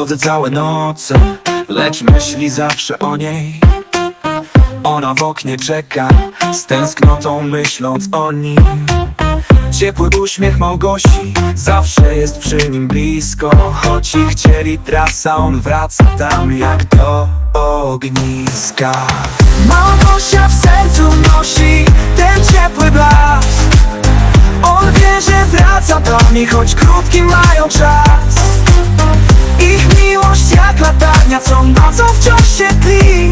Chodzę całe noce, lecz myśli zawsze o niej. Ona w oknie czeka, z tęsknotą myśląc o nim. Ciepły uśmiech Małgosi, zawsze jest przy nim blisko. Choć ich chcieli trasa, on wraca tam jak do ogniska. Małgosia w sercu nosi ten ciepły blask. On wie, że wraca do niej, choć krótki mają czas latarnia, co nocą wciąż się tli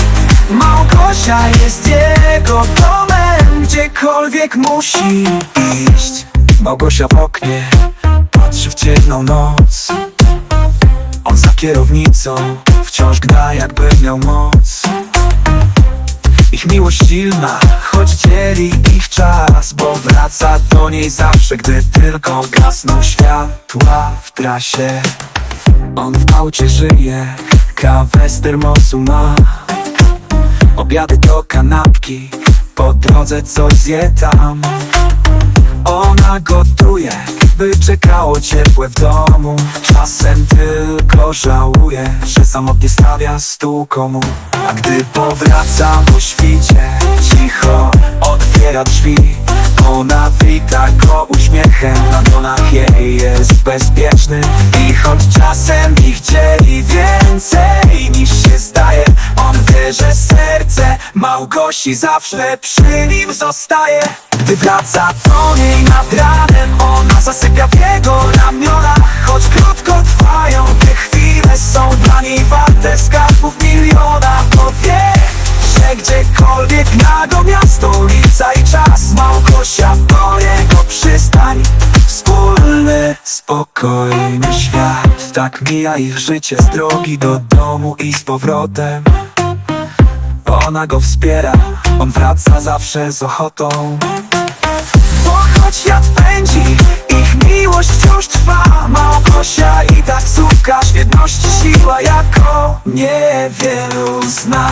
Małgosia jest jego domem, gdziekolwiek musi iść. Małgosia w oknie, patrzy w ciemną noc. On za kierownicą, wciąż gna jakby miał moc. Ich miłość silna, choć dzieli ich czas Bo wraca do niej zawsze, gdy tylko gasną światła w trasie. On w aucie żyje, kawę z termosu ma Obiady to kanapki, po drodze coś zje tam. Ona gotuje, by czekało ciepłe w domu. Czasem tylko żałuje, że samotnie stawia stół komu. A gdy powraca po świcie, cicho otwiera drzwi. Ona wita go uśmiechem, na donach jej jest bezpieczny. I choć czasem ich dzieli więcej Małgosi zawsze przy nim zostaje. Gdy wraca do niej nad ranem. Ona zasypia w jego ramionach. Choć krótko trwają te chwile Są dla niej warte skarbów miliona. Bo wie, że gdziekolwiek nago miasto Ulica i czas Małgosia to jego przystań. Wspólny, spokojny świat. Tak mija ich życie z drogi do domu i z powrotem ona go wspiera, on wraca zawsze z ochotą. Bo choć świat pędzi, ich miłość wciąż trwa. Małgosia i taksówka, świetności siła jako niewielu zna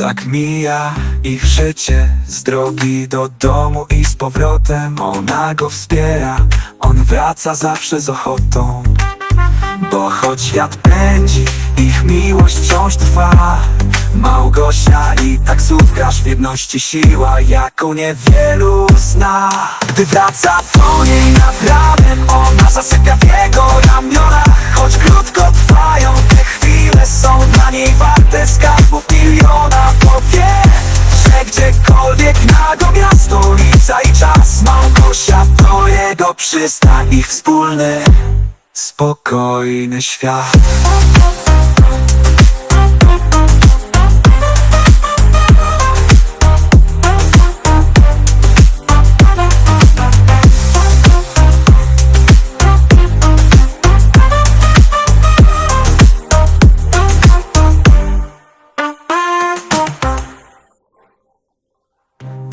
Tak mija ich życie z drogi do domu i z powrotem Ona go wspiera, on wraca zawsze z ochotą Bo choć świat pędzi, ich miłość wciąż trwa. Małgosia i taksówkarz w jedności siła, jaką niewielu zna. Gdy wraca do niej nad ranem, ona zasypia w jego ramionach. Choć krótko trwają te chwile, są dla niej warte skarbów przystań, ich wspólny, spokojny świat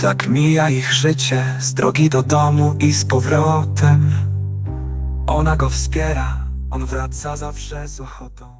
Tak mija ich życie z drogi do domu i z powrotem. Ona go wspiera, on wraca zawsze z ochotą